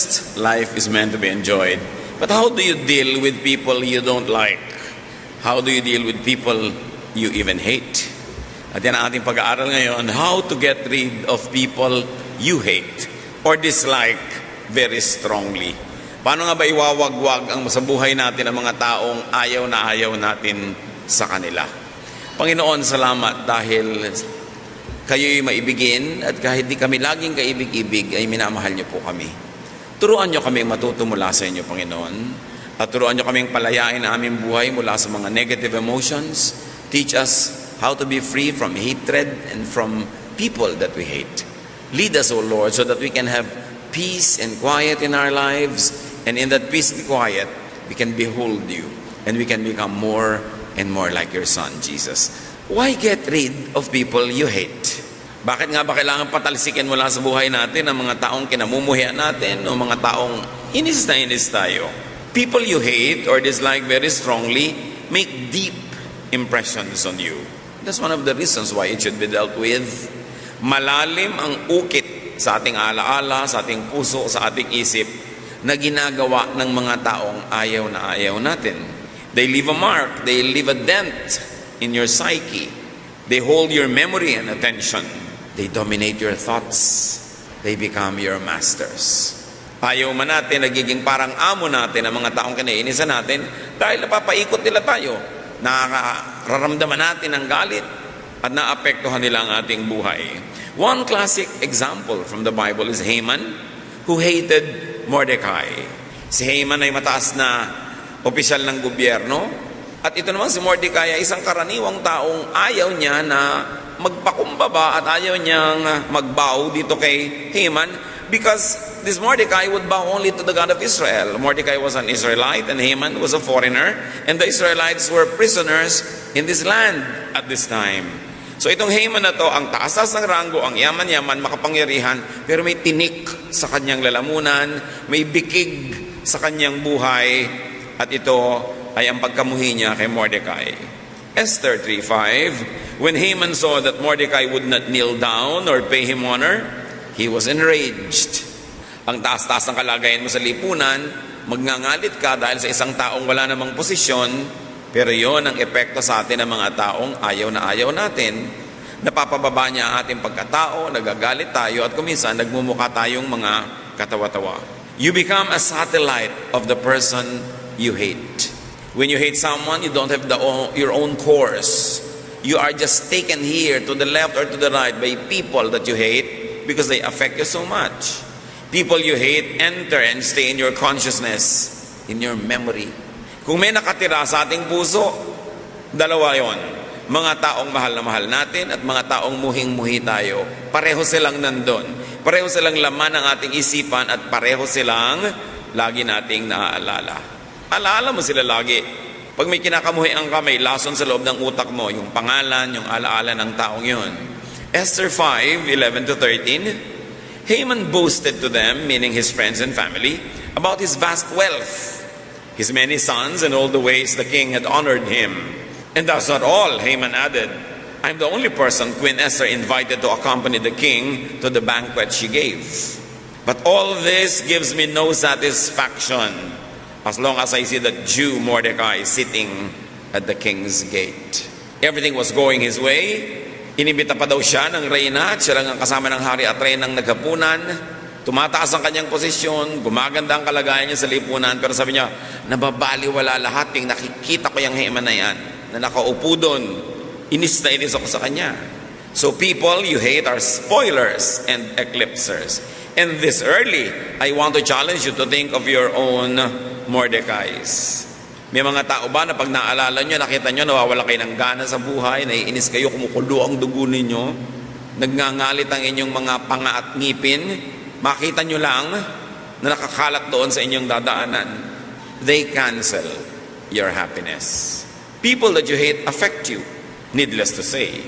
blessed. Life is meant to be enjoyed. But how do you deal with people you don't like? How do you deal with people you even hate? At yan ang ating pag-aaral ngayon, how to get rid of people you hate or dislike very strongly. Paano nga ba iwawagwag ang sa buhay natin ang mga taong ayaw na ayaw natin sa kanila? Panginoon, salamat dahil kayo'y maibigin at kahit di kami laging kaibig-ibig ay minamahal niyo po kami. Turuan niyo kami matuto mula sa inyo, Panginoon. At turuan niyo kaming palayain ang aming buhay mula sa mga negative emotions. Teach us how to be free from hatred and from people that we hate. Lead us, O Lord, so that we can have peace and quiet in our lives. And in that peace and quiet, we can behold you and we can become more and more like your Son, Jesus. Why get rid of people you hate? Bakit nga ba kailangan patalsikin mula sa buhay natin ang mga taong kinamumuhian natin o mga taong inis na inis tayo? People you hate or dislike very strongly make deep impressions on you. That's one of the reasons why it should be dealt with. Malalim ang ukit sa ating alaala, sa ating puso, sa ating isip na ginagawa ng mga taong ayaw na ayaw natin. They leave a mark, they leave a dent in your psyche. They hold your memory and attention. They dominate your thoughts. They become your masters. Ayaw man natin, nagiging parang amo natin ang mga taong kinainisan natin dahil napapaikot nila tayo. Nakararamdaman natin ang galit at naapektuhan nila ang ating buhay. One classic example from the Bible is Haman who hated Mordecai. Si Haman ay mataas na opisyal ng gobyerno at ito naman si Mordecai ay isang karaniwang taong ayaw niya na magpakumbaba at ayaw niyang magbow dito kay Haman because this Mordecai would bow only to the God of Israel. Mordecai was an Israelite and Haman was a foreigner and the Israelites were prisoners in this land at this time. So itong Haman na to, ang taas ng rango, ang yaman-yaman, makapangyarihan, pero may tinik sa kanyang lalamunan, may bikig sa kanyang buhay, at ito ay ang pagkamuhi niya kay Mordecai. Esther 3.5 When Haman saw that Mordecai would not kneel down or pay him honor, he was enraged. Ang taas-taas ng kalagayan mo sa lipunan, magngangalit ka dahil sa isang taong wala namang posisyon, pero yon ang epekto sa atin ng mga taong ayaw na ayaw natin. Napapababa niya ang ating pagkatao, nagagalit tayo, at kuminsan nagmumukha tayong mga katawa-tawa. You become a satellite of the person you hate. When you hate someone, you don't have the your own course. You are just taken here to the left or to the right by people that you hate because they affect you so much. People you hate enter and stay in your consciousness, in your memory. Kung may nakatira sa ating puso, dalawa yon. Mga taong mahal na mahal natin at mga taong muhing-muhi tayo. Pareho silang nandun. Pareho silang laman ng ating isipan at pareho silang lagi nating naaalala. Alaala mo sila lagi. Pag may kinakamuhi ang kamay, lason sa loob ng utak mo, yung pangalan, yung alaala ng taong yun. Esther 5, 11 to 13, Haman boasted to them, meaning his friends and family, about his vast wealth, his many sons, and all the ways the king had honored him. And that's not all, Haman added. I'm the only person Queen Esther invited to accompany the king to the banquet she gave. But all this gives me no satisfaction as long as I see the Jew Mordecai sitting at the king's gate. Everything was going his way. Inimbita pa daw siya ng reyna at siya lang ang kasama ng hari at reynang naghapunan. Tumataas ang kanyang posisyon, gumaganda ang kalagayan niya sa lipunan, pero sabi niya, nababaliwala lahat yung nakikita ko yung Haman na yan, na nakaupo doon. Inis na inis ako sa kanya. So people you hate are spoilers and eclipsers. And this early, I want to challenge you to think of your own Mordecais. May mga tao ba na pag naalala nyo, nakita nyo, nawawala kayo ng gana sa buhay, naiinis kayo, kumukulo ang dugo ninyo, nagngangalit ang inyong mga panga at ngipin, makita nyo lang na nakakalat doon sa inyong dadaanan. They cancel your happiness. People that you hate affect you, needless to say,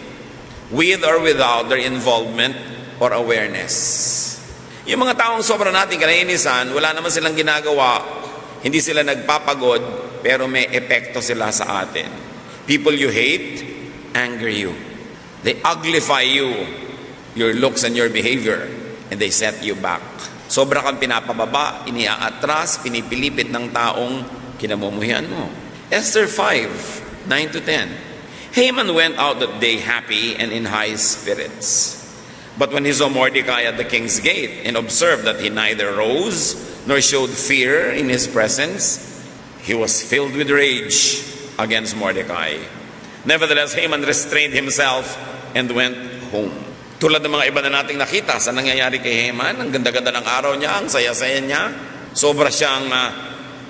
with or without their involvement or awareness. Yung mga taong sobra natin kanainisan, wala naman silang ginagawa, hindi sila nagpapagod, pero may epekto sila sa atin. People you hate, anger you. They uglify you, your looks and your behavior, and they set you back. Sobra kang pinapababa, iniaatras, pinipilipit ng taong kinamumuhian mo. Esther 5, 9 to 10. Haman went out that day happy and in high spirits. But when he saw Mordecai at the king's gate and observed that he neither rose nor showed fear in his presence, he was filled with rage against Mordecai. Nevertheless, Haman restrained himself and went home. Tulad ng mga iba na nating nakita sa nangyayari kay Haman, ang ganda-ganda ng araw niya, ang saya-saya niya, sobra siyang ah,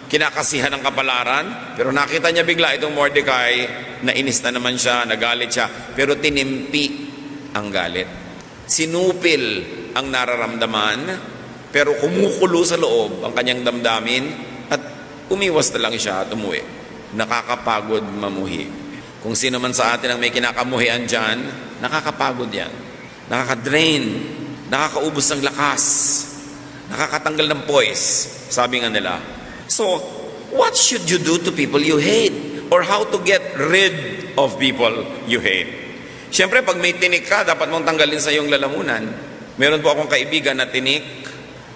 kinakasihan ng kapalaran, pero nakita niya bigla itong Mordecai, na inis na naman siya, nagalit siya, pero tinimpi ang galit. Sinupil ang nararamdaman, pero kumukulo sa loob ang kanyang damdamin at umiwas na lang siya at umuwi. Nakakapagod mamuhi. Kung sino man sa atin ang may kinakamuhian dyan, nakakapagod yan. Nakakadrain, nakakaubos ng lakas, nakakatanggal ng poise, sabi nga nila. So, what should you do to people you hate? Or how to get rid of people you hate? Siyempre, pag may tinik ka, dapat mong tanggalin sa iyong lalamunan. Meron po akong kaibigan na tinik,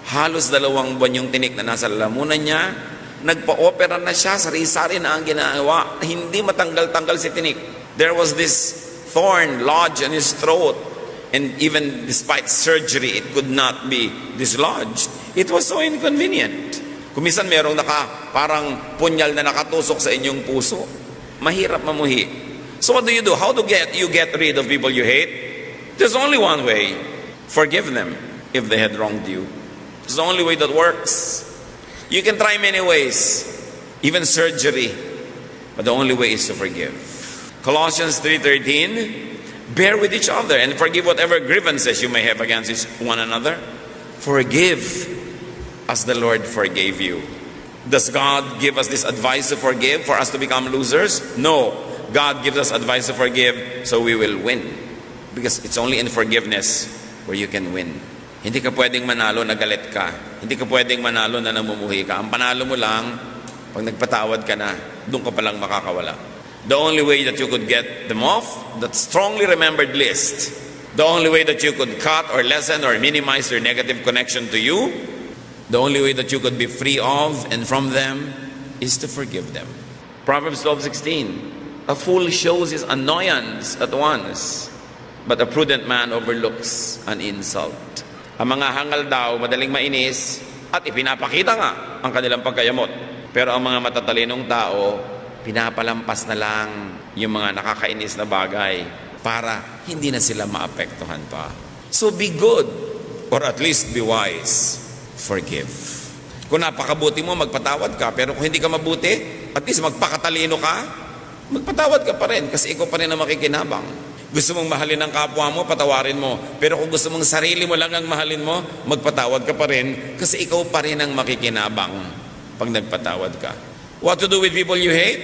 halos dalawang buwan yung tinik na nasa lalamunan niya, nagpa-opera na siya, sari-sari na ang ginagawa, hindi matanggal-tanggal si tinik. There was this thorn lodged in his throat, and even despite surgery, it could not be dislodged. It was so inconvenient. Kumisan merong naka, parang punyal na nakatusok sa inyong puso. Mahirap mamuhi. So what do you do? How do get you get rid of people you hate? There's only one way. Forgive them if they had wronged you. It's the only way that works. You can try many ways, even surgery, but the only way is to forgive. Colossians 3:13, bear with each other and forgive whatever grievances you may have against one another. Forgive as the Lord forgave you. Does God give us this advice to forgive for us to become losers? No. God gives us advice to forgive so we will win. Because it's only in forgiveness where you can win. Hindi ka pwedeng manalo na galit ka. Hindi ka pwedeng manalo na namumuhi ka. Ang panalo mo lang, pag nagpatawad ka na, doon ka palang makakawala. The only way that you could get them off, that strongly remembered list, the only way that you could cut or lessen or minimize their negative connection to you, the only way that you could be free of and from them is to forgive them. Proverbs 12:16. A fool shows his annoyance at once, but a prudent man overlooks an insult. Ang mga hangal daw madaling mainis at ipinapakita nga ang kanilang pagkayamot. Pero ang mga matatalinong tao, pinapalampas na lang yung mga nakakainis na bagay para hindi na sila maapektuhan pa. So be good, or at least be wise. Forgive. Kung napakabuti mo, magpatawad ka. Pero kung hindi ka mabuti, at least magpakatalino ka, magpatawad ka pa rin kasi ikaw pa rin ang makikinabang. Gusto mong mahalin ang kapwa mo, patawarin mo. Pero kung gusto mong sarili mo lang ang mahalin mo, magpatawad ka pa rin kasi ikaw pa rin ang makikinabang pag nagpatawad ka. What to do with people you hate?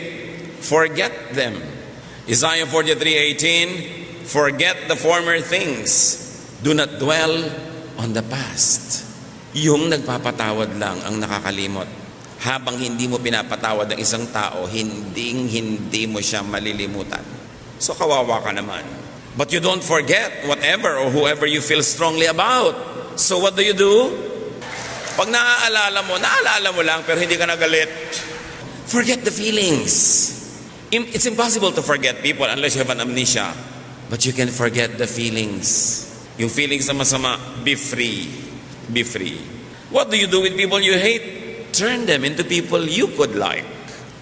Forget them. Isaiah 43:18, forget the former things. Do not dwell on the past. Yung nagpapatawad lang ang nakakalimot. Habang hindi mo pinapatawad ang isang tao, hinding hindi mo siya malilimutan. So kawawa ka naman. But you don't forget whatever or whoever you feel strongly about. So what do you do? Pag naaalala mo, naaalala mo lang pero hindi ka nagalit. Forget the feelings. It's impossible to forget people unless you have an amnesia. But you can forget the feelings. Yung feelings na masama, be free. Be free. What do you do with people you hate? Turn them into people you could like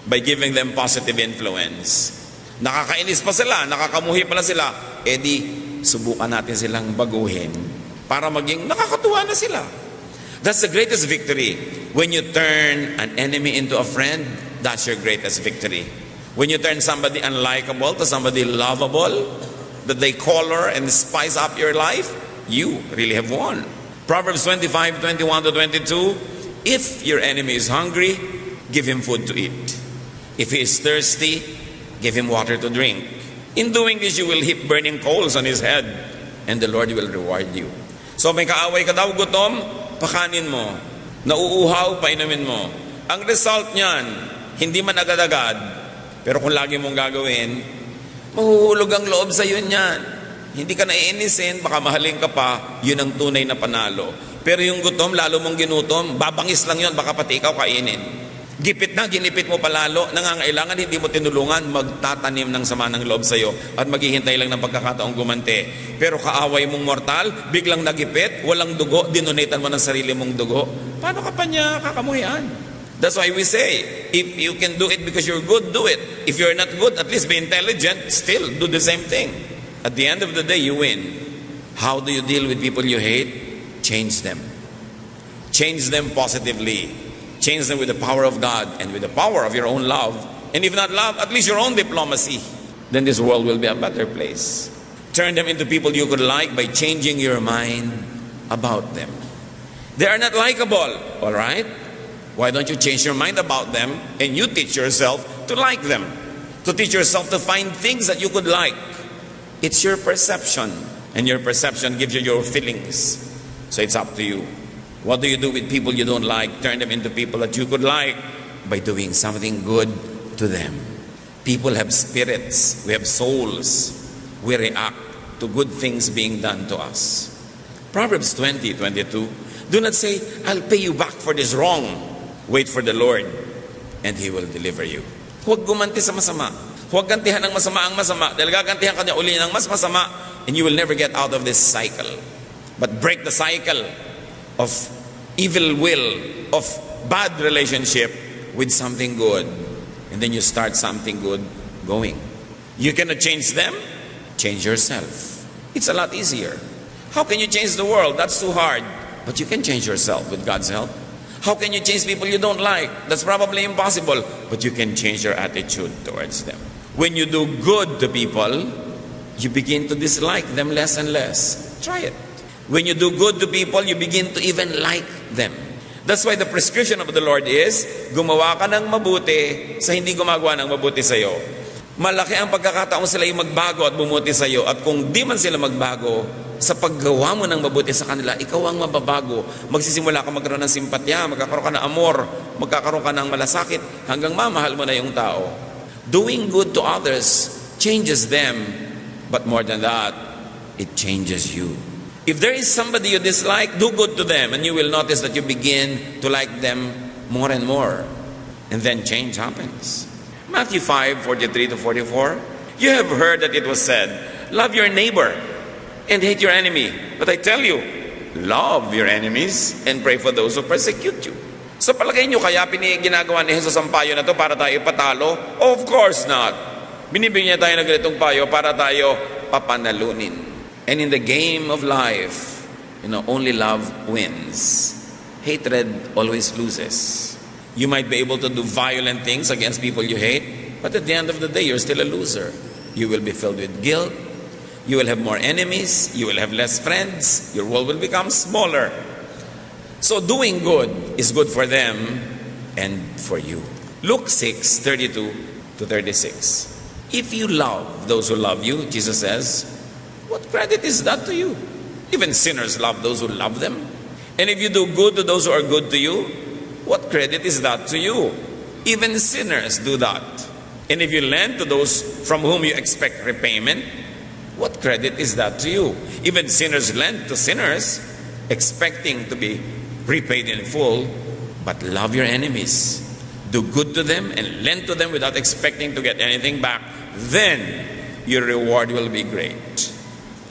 by giving them positive influence. Nakakainis pa sila, nakakamuhi pala sila, eh di, subukan natin silang baguhin para maging nakakatuwa na sila. That's the greatest victory. When you turn an enemy into a friend, that's your greatest victory. When you turn somebody unlikable to somebody lovable, that they color and spice up your life, you really have won. Proverbs 25, 21 to 22, if your enemy is hungry, give him food to eat. If he is thirsty, give him water to drink. In doing this, you will heap burning coals on his head, and the Lord will reward you. So may kaaway ka daw gutom, pakanin mo. Nauuhaw, painumin mo. Ang result niyan, hindi man agad-agad, pero kung lagi mong gagawin, mahuhulog ang loob sa iyo niyan. Hindi ka naiinisin, baka mahalin ka pa, yun ang tunay na panalo. Pero yung gutom, lalo mong ginutom, babangis lang yon baka pati ikaw kainin. Gipit na, ginipit mo palalo, nangangailangan, hindi mo tinulungan, magtatanim ng sama ng loob sa'yo at maghihintay lang ng pagkakataong gumante. Pero kaaway mong mortal, biglang nagipit, walang dugo, dinonatan mo ng sarili mong dugo. Paano ka pa niya kakamuhian? That's why we say, if you can do it because you're good, do it. If you're not good, at least be intelligent, still do the same thing. At the end of the day, you win. How do you deal with people you hate? Change them. Change them positively. Change them with the power of God and with the power of your own love. And if not love, at least your own diplomacy. Then this world will be a better place. Turn them into people you could like by changing your mind about them. They are not likable, all right? Why don't you change your mind about them and you teach yourself to like them? To teach yourself to find things that you could like. It's your perception, and your perception gives you your feelings. So it's up to you. What do you do with people you don't like? Turn them into people that you could like by doing something good to them. People have spirits, we have souls. We react to good things being done to us. Proverbs 20, 22. Do not say, I'll pay you back for this wrong. Wait for the Lord, and He will deliver you. Huwag gumanti sa masama. Huwag gantihan ng masama ang masama. Dahil gagantihan ka niya uli ng mas masama, and you will never get out of this cycle. But break the cycle of evil will, of bad relationship with something good. And then you start something good going. You cannot change them, change yourself. It's a lot easier. How can you change the world? That's too hard. But you can change yourself with God's help. How can you change people you don't like? That's probably impossible. But you can change your attitude towards them. When you do good to people, you begin to dislike them less and less. Try it. When you do good to people, you begin to even like them. That's why the prescription of the Lord is, gumawa ka ng mabuti sa hindi gumagawa ng mabuti sa iyo. Malaki ang pagkakataon sila yung magbago at bumuti sa iyo. At kung di man sila magbago, sa paggawa mo ng mabuti sa kanila, ikaw ang mababago. Magsisimula ka magkaroon ng simpatya, magkakaroon ka ng amor, magkakaroon ka ng malasakit, hanggang mamahal mo na yung tao. Doing good to others changes them, but more than that, it changes you. If there is somebody you dislike, do good to them, and you will notice that you begin to like them more and more. And then change happens. Matthew 5 43 to 44. You have heard that it was said, Love your neighbor and hate your enemy. But I tell you, love your enemies and pray for those who persecute you. Sa palagay nyo, kaya ginagawa ni Jesus ang payo na to para tayo ipatalo? Of course not. Binibigyan niya tayo ng ganitong payo para tayo papanalunin. And in the game of life, you know, only love wins. Hatred always loses. You might be able to do violent things against people you hate, but at the end of the day, you're still a loser. You will be filled with guilt. You will have more enemies. You will have less friends. Your world will become smaller. So doing good is good for them and for you. Luke 6, 32 to 36. If you love those who love you, Jesus says, what credit is that to you? Even sinners love those who love them. And if you do good to those who are good to you, what credit is that to you? Even sinners do that. And if you lend to those from whom you expect repayment, what credit is that to you? Even sinners lend to sinners, expecting to be repaid in full, but love your enemies. Do good to them and lend to them without expecting to get anything back. Then your reward will be great.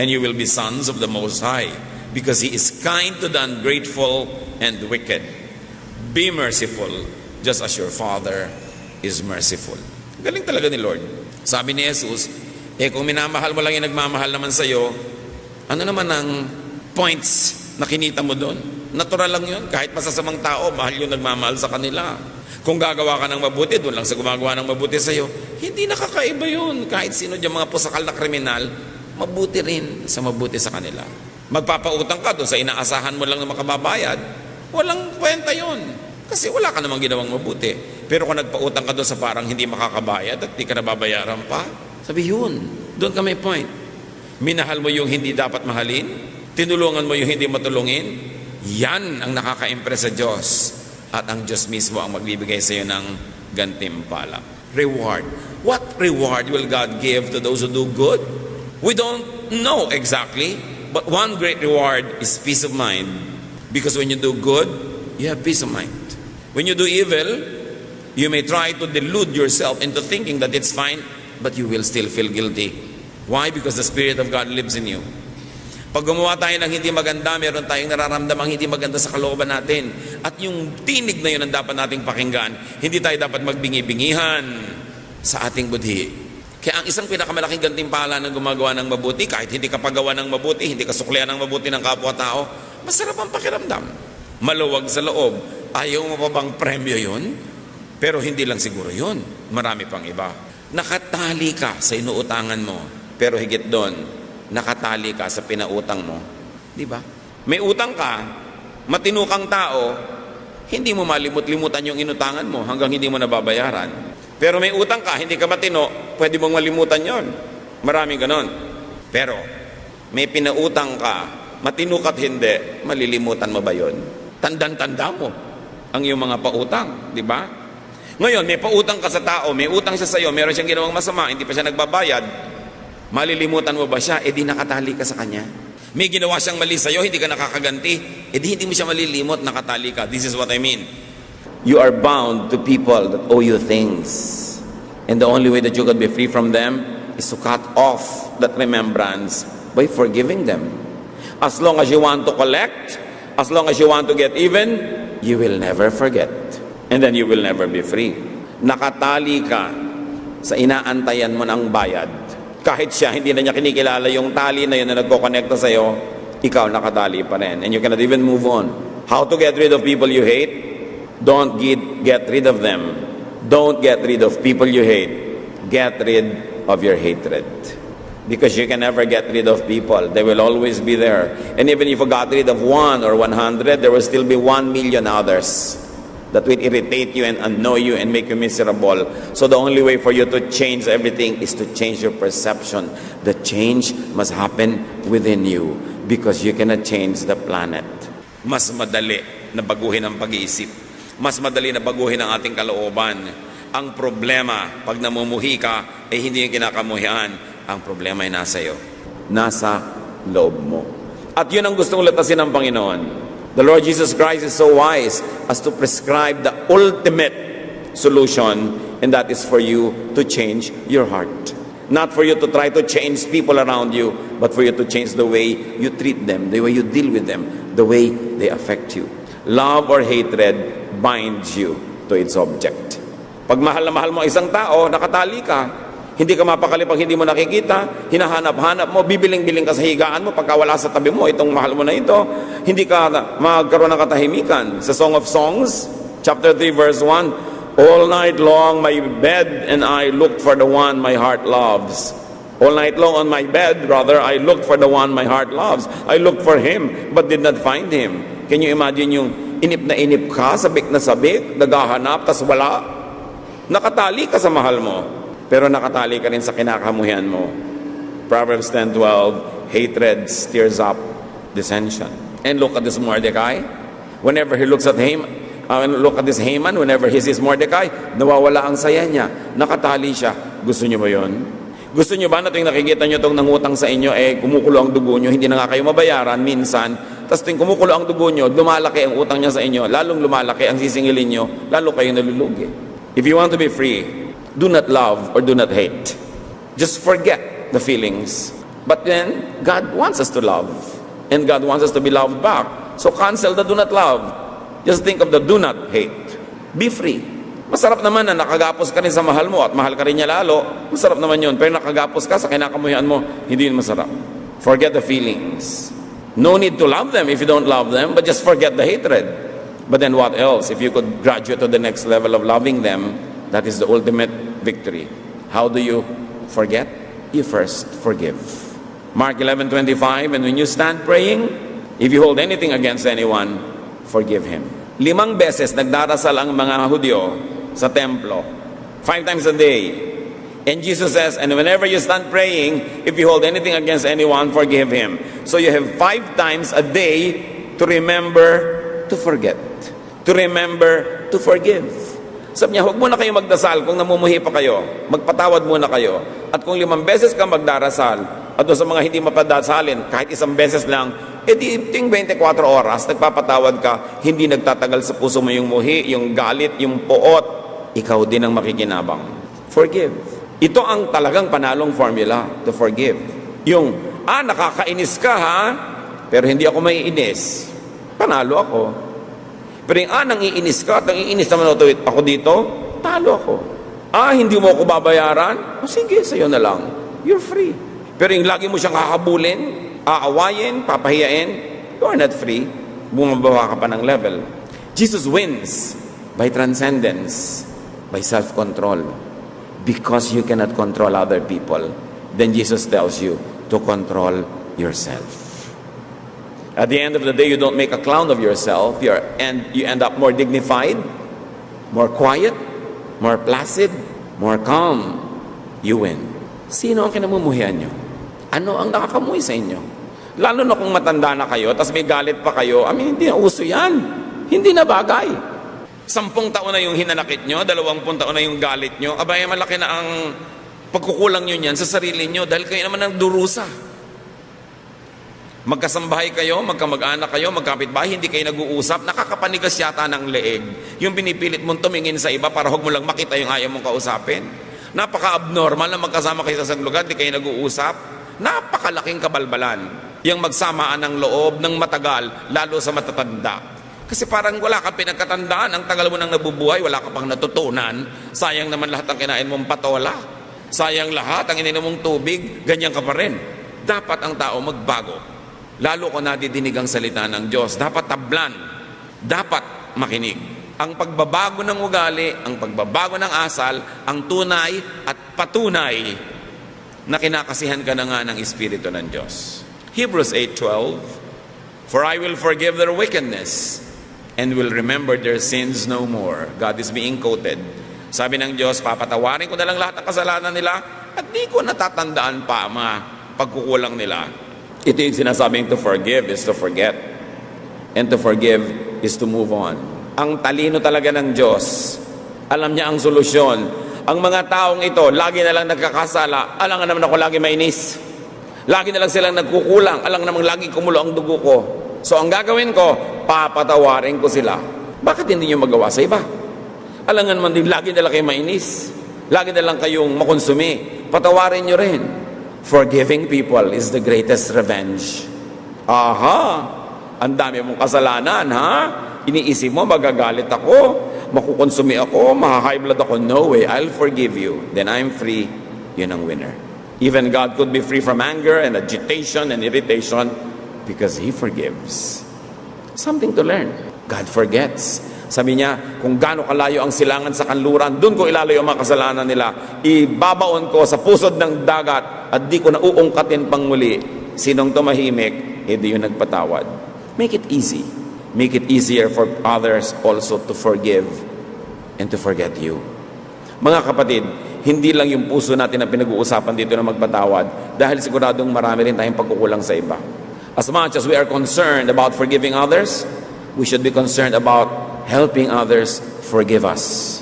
And you will be sons of the Most High, because He is kind to the ungrateful and wicked. Be merciful, just as your Father is merciful. Galing talaga ni Lord. Sabi ni Jesus, eh kung minamahal mo lang yung nagmamahal naman sa'yo, ano naman ang points na kinita mo doon? Natural lang yun. Kahit masasamang tao, mahal yung nagmamahal sa kanila. Kung gagawa ka ng mabuti, doon lang sa gumagawa ng mabuti sa'yo, hindi nakakaiba yun. Kahit sino dyan mga pusakal na kriminal, mabuti rin sa mabuti sa kanila. Magpapautang ka doon sa inaasahan mo lang na makababayad, walang kwenta yun. Kasi wala ka namang ginawang mabuti. Pero kung nagpautang ka doon sa parang hindi makakabayad at di ka nababayaran pa, sabi yun, doon ka may point. Minahal mo yung hindi dapat mahalin, tinulungan mo yung hindi matulungin, yan ang nakaka-impress sa Diyos. At ang Diyos mismo ang magbibigay sa iyo ng gantimpala. Reward. What reward will God give to those who do good? We don't know exactly, but one great reward is peace of mind Because when you do good, you have peace of mind. When you do evil, you may try to delude yourself into thinking that it's fine, but you will still feel guilty. Why? Because the Spirit of God lives in you. Pag gumawa tayo ng hindi maganda, meron tayong nararamdamang hindi maganda sa kalooban natin. At yung tinig na yun ang dapat nating pakinggan. Hindi tayo dapat magbingi-bingihan sa ating budhi. Kaya ang isang pinakamalaking gantimpala ng gumagawa ng mabuti, kahit hindi ka pagawa ng mabuti, hindi ka suklian ng mabuti ng kapwa-tao, masarap ang pakiramdam. Maluwag sa loob. Ayaw mo pa bang premyo yun? Pero hindi lang siguro yun. Marami pang iba. Nakatali ka sa inuutangan mo. Pero higit doon, nakatali ka sa pinautang mo. Di ba? May utang ka, matino kang tao, hindi mo malimut-limutan yung inutangan mo hanggang hindi mo nababayaran. Pero may utang ka, hindi ka matino, pwede mong malimutan yon. Marami ganon. Pero, may pinautang ka, matino ka't hindi, malilimutan mo ba yon? Tandan-tanda mo ang iyong mga pautang, di ba? Ngayon, may pautang ka sa tao, may utang siya sa iyo, meron siyang ginawang masama, hindi pa siya nagbabayad, malilimutan mo ba siya? E di nakatali ka sa kanya. May ginawa siyang mali sa iyo, hindi ka nakakaganti, e di hindi mo siya malilimot, nakatali ka. This is what I mean. You are bound to people that owe you things. And the only way that you can be free from them is to cut off that remembrance by forgiving them. As long as you want to collect, as long as you want to get even, you will never forget. And then you will never be free. Nakatali ka sa inaantayan mo ng bayad. Kahit siya, hindi na niya kinikilala yung tali na yun na nagkokonekta sa'yo, ikaw nakatali pa rin. And you cannot even move on. How to get rid of people you hate? Don't get, get rid of them. Don't get rid of people you hate. Get rid of your hatred. Because you can never get rid of people. They will always be there. And even if you got rid of one or 100, there will still be one million others that will irritate you and annoy you and make you miserable. So the only way for you to change everything is to change your perception. The change must happen within you because you cannot change the planet. Mas madali na baguhin ang pag-iisip. Mas madali na baguhin ang ating kalooban. Ang problema, pag namumuhi ka, eh hindi yung kinakamuhian. Ang problema ay nasa iyo. Nasa loob mo. At yun ang gustong latasin ng Panginoon. The Lord Jesus Christ is so wise as to prescribe the ultimate solution, and that is for you to change your heart. Not for you to try to change people around you, but for you to change the way you treat them, the way you deal with them, the way they affect you. Love or hatred binds you to its object. Pag mahal na mahal mo ang isang tao, nakatali ka, hindi ka mapakali pag hindi mo nakikita, hinahanap-hanap mo, bibiling-biling ka sa higaan mo, pagka wala sa tabi mo, itong mahal mo na ito, hindi ka magkaroon ng katahimikan. Sa Song of Songs, chapter 3, verse 1, All night long my bed and I looked for the one my heart loves. All night long on my bed, rather, I looked for the one my heart loves. I looked for him, but did not find him. Can you imagine yung inip na inip ka, sabik na sabik, naghahanap, tas wala? Nakatali ka sa mahal mo, pero nakatali ka rin sa kinakamuhian mo. Proverbs 10.12, hatred stirs up dissension. And look at this Mordecai. Whenever he looks at him, uh, look at this Haman, whenever he sees Mordecai, nawawala ang saya niya. Nakatali siya. Gusto niyo ba yon? Gusto niyo ba na tuwing nakikita niyo itong nangutang sa inyo, eh kumukulo ang dugo niyo, hindi na nga kayo mabayaran minsan, tapos tuwing kumukulo ang dugo niyo, lumalaki ang utang niya sa inyo, lalong lumalaki ang sisingilin niyo, lalo kayo nalulugi. If you want to be free, do not love or do not hate. Just forget the feelings. But then, God wants us to love. And God wants us to be loved back. So cancel the do not love. Just think of the do not hate. Be free. Masarap naman na nakagapos ka rin sa mahal mo at mahal ka rin niya lalo. Masarap naman yun. Pero nakagapos ka sa kinakamuhian mo, hindi yun masarap. Forget the feelings. No need to love them if you don't love them, but just forget the hatred. But then what else? If you could graduate to the next level of loving them, that is the ultimate victory. How do you forget? You first forgive. Mark 11:25, and when you stand praying, if you hold anything against anyone, forgive him. Limang beses nagdarasal ang mga Hudyo sa templo. Five times a day. And Jesus says, and whenever you stand praying, if you hold anything against anyone, forgive him. So you have five times a day to remember to forget. To remember to forgive. Sabi niya, huwag muna kayo magdasal kung namumuhi pa kayo. Magpatawad muna kayo. At kung limang beses ka magdarasal, at sa mga hindi mapadasalin, kahit isang beses lang, E di ting 24 oras, nagpapatawad ka, hindi nagtatagal sa puso mo yung muhi, yung galit, yung poot, ikaw din ang makikinabang. Forgive. Ito ang talagang panalong formula to forgive. Yung, ah, nakakainis ka ha, pero hindi ako maiinis. Panalo ako. Pero yung, ah, nangiinis ka at nangiinis naman ako dito, talo ako. Ah, hindi mo ako babayaran? O sige, sa'yo na lang. You're free. Pero yung lagi mo siyang kakabulin, aawayin, papahiyain, you are not free. Bumababa ka pa ng level. Jesus wins by transcendence, by self-control. Because you cannot control other people, then Jesus tells you to control yourself. At the end of the day, you don't make a clown of yourself, you're, and you end up more dignified, more quiet, more placid, more calm. You win. Sino ang kinamumuhian nyo? Ano ang nakakamuhi sa inyo? Lalo na kung matanda na kayo, tapos may galit pa kayo, I mean, hindi na uso yan. Hindi na bagay. Sampung taon na yung hinanakit nyo, dalawampung taon na yung galit nyo, abay, malaki na ang pagkukulang nyo niyan sa sarili nyo dahil kayo naman ang durusa. Magkasambahay kayo, magkamag-anak kayo, magkapitbahay, hindi kayo nag-uusap, nakakapanigas yata ng leeg. Yung pinipilit mong tumingin sa iba para huwag mo lang makita yung ayaw mong kausapin. Napaka-abnormal na magkasama kayo sa isang lugar, di kayo nag-uusap. Napakalaking kabalbalan. Yung magsamaan ng loob ng matagal, lalo sa matatanda. Kasi parang wala kang pinagkatandaan, ang tagal mo nang nabubuhay, wala ka pang natutunan. Sayang naman lahat ng kinain mong patola. Sayang lahat ang ininom mong tubig, ganyan ka pa rin. Dapat ang tao magbago. Lalo ko nadidinig ang salita ng Diyos. Dapat tablan. Dapat makinig. Ang pagbabago ng ugali, ang pagbabago ng asal, ang tunay at patunay na kinakasihan ka na nga ng Espiritu ng Diyos. Hebrews 8.12 For I will forgive their wickedness and will remember their sins no more. God is being quoted. Sabi ng Diyos, papatawarin ko na lang lahat ng kasalanan nila at di ko natatandaan pa mga pagkukulang nila. Ito yung sinasabing to forgive is to forget. And to forgive is to move on. Ang talino talaga ng Diyos. Alam niya ang solusyon. Ang mga taong ito, lagi na lang nagkakasala. Alam nga naman ako lagi mainis. Lagi na lang silang nagkukulang. Alam namang lagi kumulo ang dugo ko. So ang gagawin ko, papatawarin ko sila. Bakit hindi nyo magawa sa iba? Alam nga naman din, lagi na lang kayo mainis. Lagi na lang kayong makonsumi. Patawarin nyo rin. Forgiving people is the greatest revenge. Aha! Ang dami mong kasalanan, ha? Iniisip mo, magagalit ako, makukonsumi ako, maha-high blood ako. No way, I'll forgive you. Then I'm free. Yun ang winner. Even God could be free from anger and agitation and irritation because He forgives. Something to learn. God forgets. Sabi niya, kung gaano kalayo ang silangan sa kanluran, doon ko ilalayo ang mga kasalanan nila. Ibabaon ko sa pusod ng dagat at di ko na uungkatin pang muli. Sinong tumahimik, hindi yung nagpatawad. Make it easy. Make it easier for others also to forgive and to forget you. Mga kapatid, hindi lang yung puso natin ang pinag-uusapan dito na magpatawad dahil siguradong marami rin tayong pagkukulang sa iba. As much as we are concerned about forgiving others, we should be concerned about helping others forgive us.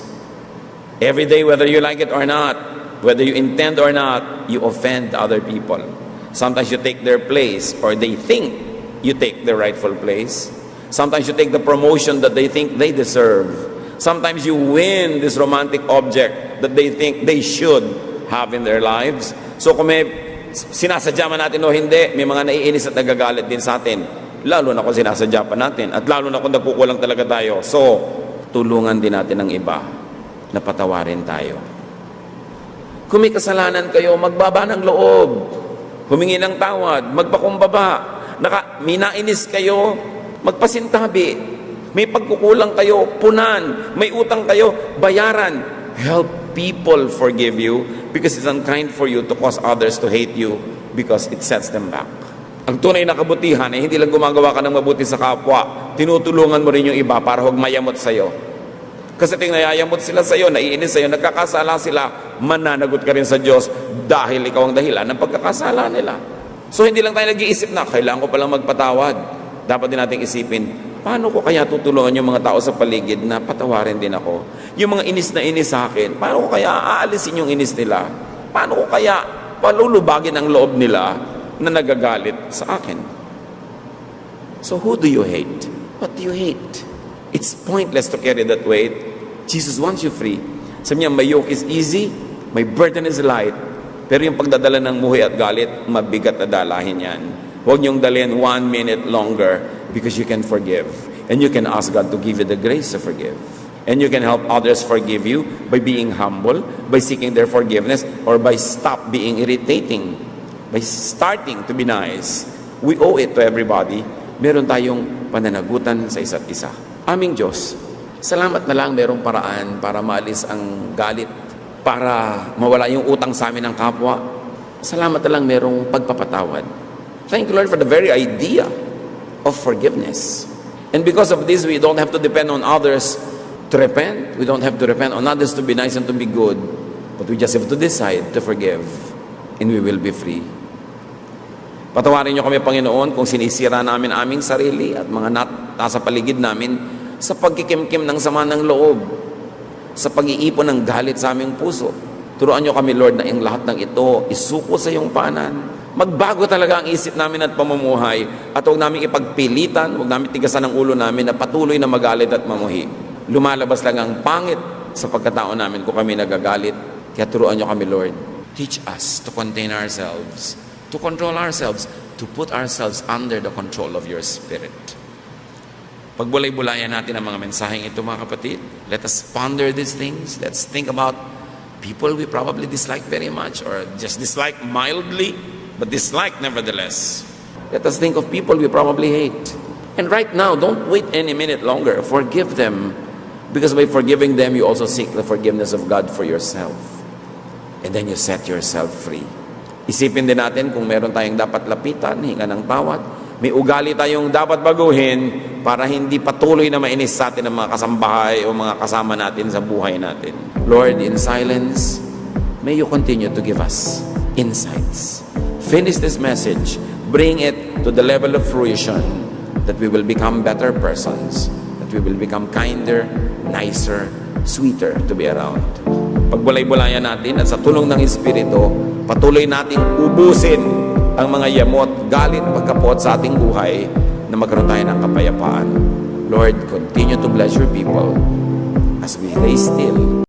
Every day, whether you like it or not, whether you intend or not, you offend other people. Sometimes you take their place or they think you take their rightful place. Sometimes you take the promotion that they think they deserve. Sometimes you win this romantic object that they think they should have in their lives. So kung may sinasadya man natin o hindi, may mga naiinis at nagagalit din sa atin. Lalo na kung sinasadya pa natin at lalo na kung nagkukulang talaga tayo. So, tulungan din natin ang iba na patawarin tayo. Kung may kasalanan kayo, magbaba ng loob. Humingi ng tawad, magpakumbaba. Naka, minainis kayo, magpasintabi. May pagkukulang kayo, punan. May utang kayo, bayaran. Help people forgive you because it's unkind for you to cause others to hate you because it sets them back. Ang tunay na kabutihan ay hindi lang gumagawa ka ng mabuti sa kapwa, tinutulungan mo rin yung iba para huwag mayamot sa'yo. Kasi ting nayayamot sila sa'yo, naiinis sa'yo, nagkakasala sila, mananagot ka rin sa Diyos dahil ikaw ang dahilan ng pagkakasala nila. So hindi lang tayo nag-iisip na, kailangan ko palang magpatawad. Dapat din nating isipin, paano ko kaya tutulungan yung mga tao sa paligid na patawarin din ako? Yung mga inis na inis sa akin, paano ko kaya aalisin yung inis nila? Paano ko kaya palulubagin ang loob nila na nagagalit sa akin? So who do you hate? What do you hate? It's pointless to carry that weight. Jesus wants you free. Sabi niya, my yoke is easy, my burden is light. Pero yung pagdadala ng muhi at galit, mabigat na dalahin yan. Huwag niyong dalhin one minute longer because you can forgive. And you can ask God to give you the grace to forgive. And you can help others forgive you by being humble, by seeking their forgiveness, or by stop being irritating, by starting to be nice. We owe it to everybody. Meron tayong pananagutan sa isa't isa. Aming Diyos, salamat na lang merong paraan para maalis ang galit, para mawala yung utang sa amin ng kapwa. Salamat na lang merong pagpapatawad. Thank you, Lord, for the very idea of forgiveness. And because of this, we don't have to depend on others to repent. We don't have to depend on others to be nice and to be good. But we just have to decide to forgive. And we will be free. Patawarin niyo kami, Panginoon, kung sinisira namin aming sarili at mga nat nasa paligid namin sa pagkikimkim ng sama ng loob, sa pag-iipon ng galit sa aming puso. Turuan niyo kami, Lord, na ang lahat ng ito isuko sa iyong panan. Magbago talaga ang isip namin at pamumuhay at huwag namin ipagpilitan, huwag namin tigasan ang ulo namin na patuloy na magalit at mamuhi. Lumalabas lang ang pangit sa pagkatao namin kung kami nagagalit. Kaya turuan niyo kami, Lord. Teach us to contain ourselves, to control ourselves, to put ourselves under the control of your Spirit. Pagbulay-bulayan natin ang mga mensaheng ito, mga kapatid. Let us ponder these things. Let's think about people we probably dislike very much or just dislike mildly, but dislike nevertheless. Let us think of people we probably hate. And right now, don't wait any minute longer. Forgive them. Because by forgiving them, you also seek the forgiveness of God for yourself. And then you set yourself free. Isipin din natin kung meron tayong dapat lapitan, hinga ng tawad. May ugali tayong dapat baguhin para hindi patuloy na mainis sa atin ang mga kasambahay o mga kasama natin sa buhay natin. Lord, in silence, may you continue to give us insights. Finish this message. Bring it to the level of fruition that we will become better persons, that we will become kinder, nicer, sweeter to be around. Pagbulay-bulayan natin at sa tulong ng Espiritu, patuloy nating ubusin ang mga yamot, galit, pagkapot sa ating buhay na magkaroon tayo ng kapayapaan. Lord, continue to bless your people as we lay still